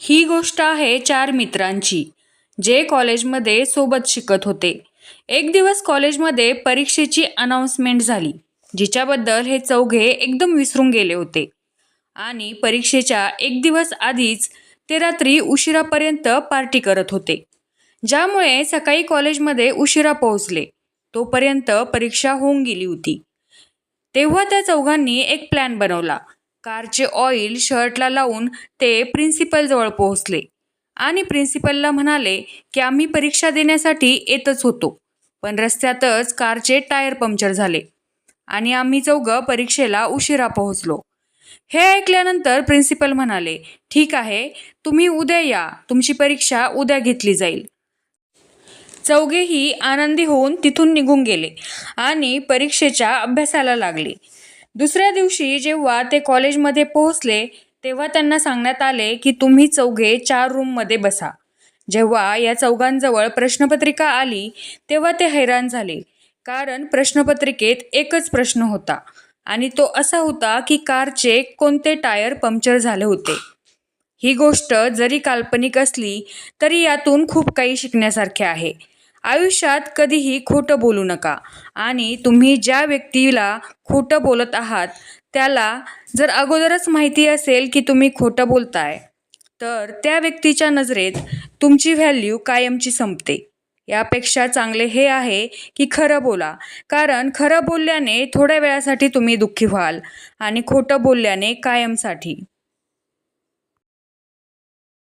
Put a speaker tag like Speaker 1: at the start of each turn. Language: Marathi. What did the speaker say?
Speaker 1: ही गोष्ट आहे चार मित्रांची जे कॉलेजमध्ये सोबत शिकत होते. एक दिवस कॉलेजमध्ये परीक्षेची अनाऊन्समेंट झाली जिच्याबद्दल हे चौघे एकदम विसरून गेले होते. आणि परीक्षेच्या एक दिवस आधीच ते रात्री उशिरापर्यंत पार्टी करत होते. ज्यामुळे सकाळी कॉलेजमध्ये उशिरा पोहोचले तोपर्यंत परीक्षा होऊन गेली होती. तेव्हा त्या चौघांनी एक प्लॅन बनवला कारचे ऑइल शर्टला लावून ते प्रिन्सिपलजवळ पोहोचले. आणि प्रिन्सिपलला म्हणाले की आम्ही परीक्षा देण्यासाठी येतच होतो पण रस्त्यातच कारचे टायर पंक्चर झाले आणि आम्ही चौघं परीक्षेला उशिरा पोहोचलो. हे ऐकल्यानंतर प्रिन्सिपल म्हणाले ठीक आहे तुम्ही उद्या या तुमची परीक्षा उद्या घेतली जाईल. चौघेही आनंदी होऊन तिथून निघून गेले आणि परीक्षेच्या अभ्यासाला लागले. दुसऱ्या दिवशी जेव्हा ते कॉलेजमध्ये पोहोचले तेव्हा त्यांना सांगण्यात आले की तुम्ही चौघे चार रूममध्ये बसा. जेव्हा या चौघांजवळ प्रश्नपत्रिका आली तेव्हा ते हैराण झाले. कारण प्रश्नपत्रिकेत एकच प्रश्न होता आणि तो असा होता की कारचे कोणते टायर पंक्चर झाले होते. ही गोष्ट जरी काल्पनिक असली तरी यातून खूप काही शिकण्यासारखे आहे. आयुष्यात कधीही खोटं बोलू नका. आणि तुम्ही ज्या व्यक्तीला खोटं बोलत आहात त्याला जर अगोदरच माहिती असेल की तुम्ही खोटं बोलताय तर त्या व्यक्तीच्या नजरेत तुमची व्हॅल्यू कायमची संपते. यापेक्षा चांगले हे आहे की खरं बोला. कारण खरं बोलल्याने थोड्या वेळासाठी तुम्ही दुःखी व्हाल आणि खोटं बोलल्याने कायमसाठी.